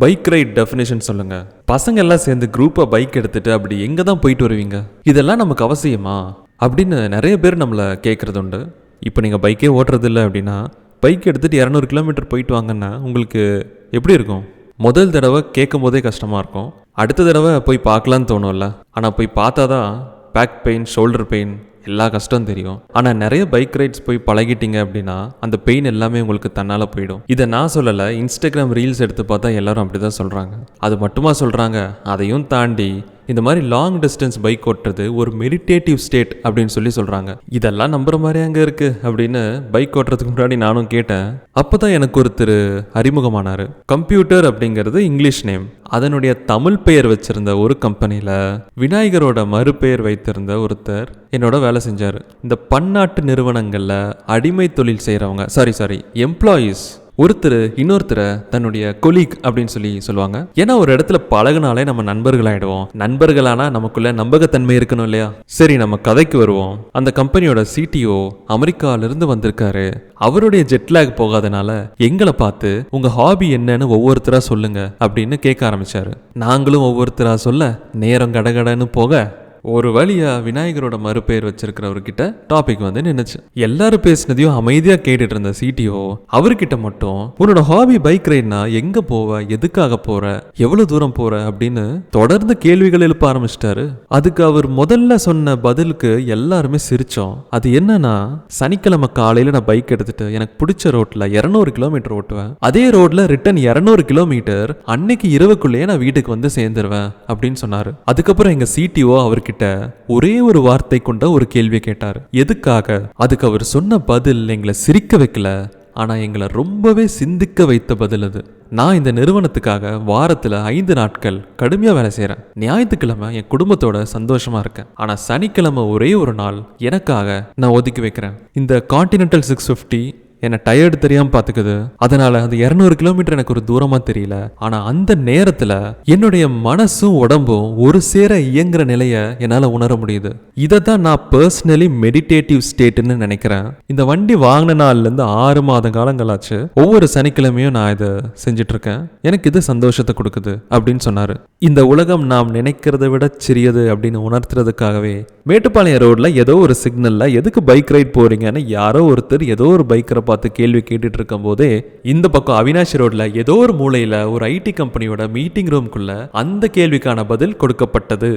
Bike ride definition சொல்லுங்க. பசங்க எல்லாம் சேர்ந்து குரூப்பா பைக் எடுத்துட்டு அப்படி எங்க தான் போயிட்டு வருவீங்க? இதெல்லாம் நமக்கு அவசியமா? அப்படின்னு நிறைய பேர் நம்மளை கேட்கறது உண்டு இப்போ நீங்கள் பைக்கே ஓட்டுறது இல்லை அப்படின்னா பைக் எடுத்துட்டு இரநூறு கிலோமீட்டர் போயிட்டு வாங்கன்னா உங்களுக்கு எப்படி இருக்கும்? முதல் தடவை கேட்கும் போதே கஷ்டமாக இருக்கும். அடுத்த தடவை போய் பார்க்கலான்னு தோணும்ல. ஆனால் போய் பார்த்தா தான் பேக் பெயின் ஷோல்டர் பெயின் எல்லா கஷ்டம் தெரியும். ஆனால் நிறைய பைக் ரைட்ஸ் போய் பழகிட்டீங்க அப்படின்னா அந்த பெயின் எல்லாமே உங்களுக்கு தன்னால் போயிடும். இதை நான் சொல்லலை இன்ஸ்டாகிராம் ரீல்ஸ் எடுத்து பார்த்தா எல்லாரும் அப்படி தான் சொல்கிறாங்க அது மட்டுமா சொல்கிறாங்க அதையும் தாண்டி இந்த மாதிரி லாங் டிஸ்டன்ஸ் பைக் ஓட்டுறது ஒரு மெடிடேட்டிவ் ஸ்டேட் அப்படின்னு சொல்லி சொல்கிறாங்க இதெல்லாம் நம்புற மாதிரி அங்கே இருக்குது அப்படின்னு பைக் ஓட்டுறதுக்கு முன்னாடி நானும் கேட்டேன். அப்போ தான் எனக்கு ஒருத்தர் அறிமுகமானார். கம்ப்யூட்டர் அப்படிங்கிறது இங்கிலீஷ் நேம் அதனுடைய தமிழ் பெயர் வச்சிருந்த ஒரு கம்பெனியில் விநாயகரோட மறுபெயர் வைத்திருந்த ஒருத்தர் என்னோட வேலை செஞ்சார். இந்த பன்னாட்டு நிறுவனங்களில் அடிமை தொழில் செய்கிறவங்க சாரி சாரி எம்ப்ளாயீஸ் ஒருத்தர் இன்னொருத்தரை தன்னுடைய கொலீக் அப்படின்னு சொல்லி சொல்லுவாங்க. ஏன்னா ஒரு இடத்துல பழகுனாலே நம்ம நண்பர்களாயிடுவோம். நண்பர்களானா நமக்குள்ள நம்பகத்தன்மை இருக்கணும் இல்லையா? சரி நம்ம கதைக்கு வருவோம். அந்த கம்பெனியோட சிடிஓ அமெரிக்காவிலிருந்து வந்திருக்காரு. அவருடைய ஜெட்லாக் போகாதனால எங்களை பார்த்து உங்க ஹாபி என்னன்னு ஒவ்வொருத்தரா சொல்லுங்க அப்படின்னு கேட்க ஆரம்பிச்சாரு. நாங்களும் ஒவ்வொருத்தரா சொல்ல நேரம் கடகடன்னு போக ஒரு வழியா விநாயகரோட மறுபெயர் வச்சிருக்கிறவர்கிட்ட டாபிக் வந்து நின்றுச்சு எல்லாரும் பேசினதையும் அமைதியா கேட்டுட்டு இருந்த சிடிஓ அவர்கிட்ட மட்டும் உன்னோட ஹாபி பைக் ரைட்னா எங்க போவ? எதுக்காக போற? எவ்வளவு தூரம் போற? அப்படின்னு தொடர்ந்து கேள்விகள் எழுப்ப ஆரம்பிச்சிட்டாரு. அதுக்கு அவர் முதல்ல சொன்ன பதிலுக்கு எல்லாருமே சிரிச்சோம். அது என்னன்னா சனிக்கிழமை காலையில நான் பைக் எடுத்துட்டு எனக்கு பிடிச்ச ரோட்ல இருநூறு கிலோமீட்டர் ஓட்டுவேன். அதே ரோட்ல ரிட்டன் இருநூறு கிலோமீட்டர் அன்னைக்கு இரவுக்குள்ளேயே நான் வீட்டுக்கு வந்து சேர்ந்துருவேன். அப்படின்னு சொன்னாரு. அதுக்கப்புறம் எங்க சிடிஓ அவர்கிட்ட ஒரே ஒரு வார்த்தை கொண்ட ஒரு கேள்வி கேட்டார். எதுக்காக? அதுக்கு அவர் சொன்ன பதில் எங்களை சிரிக்க வைக்கல ஆனா எங்களை ரொம்பவே சிந்திக்க வைத்த பதில் அது. நான் இந்த நிறுவனத்துக்காக வாரத்துல ஐந்து நாட்கள் கடுமையா வேலை செய்கிறேன் ஞாயிற்றுக்கிழமை என் குடும்பத்தோட சந்தோஷமா இருக்கேன். ஆனா சனிக்கிழமை ஒரே ஒரு நாள் எனக்காக நான் ஒதுக்கி வைக்கிறேன். இந்த காண்டினென்டல் சிக்ஸ் ஃபிஃப்டி என்னை டயர்டு தெரியாமல் பார்த்துக்குது. அதனால அந்த இரநூறு கிலோமீட்டர் எனக்கு ஒரு தூரமா தெரியல. ஆனா அந்த நேரத்துல என்னுடைய மனசும் உடம்பும் ஒரு சேர இயங்குற நிலையை என்னால உணர முடியுது. இதை தான் நான் பர்சனலி மெடிடேட்டிவ் ஸ்டேட்னு நினைக்கிறேன். இந்த வண்டி வாங்கின நாள்ல இருந்து ஆறு மாத காலங்களாச்சு. ஒவ்வொரு சனிக்கிழமையும் நான் இதை செஞ்சுட்டு இருக்கேன் எனக்கு இது சந்தோஷத்தை கொடுக்குது அப்படின்னு சொன்னாரு. இந்த உலகம் நாம் நினைக்கிறத விட சிறியது அப்படின்னு உணர்த்துறதுக்காகவே மேட்டுப்பாளையம் ரோட்ல ஏதோ ஒரு சிக்னல்ல எதுக்கு பைக் ரைட் போறீங்கன்னு யாரோ ஒருத்தர் ஏதோ ஒரு பைக்கரை பார்த்து கேள்வி கேட்டுட்டு இருக்கும் போதே இந்த பக்கம் அவினாஷி ரோட்ல ஏதோ ஒரு மூலையில ஒரு ஐடி கம்பெனியோட மீட்டிங் ரூம்குள்ள அந்த கேள்விக்கான பதில் கொடுக்கப்பட்டது.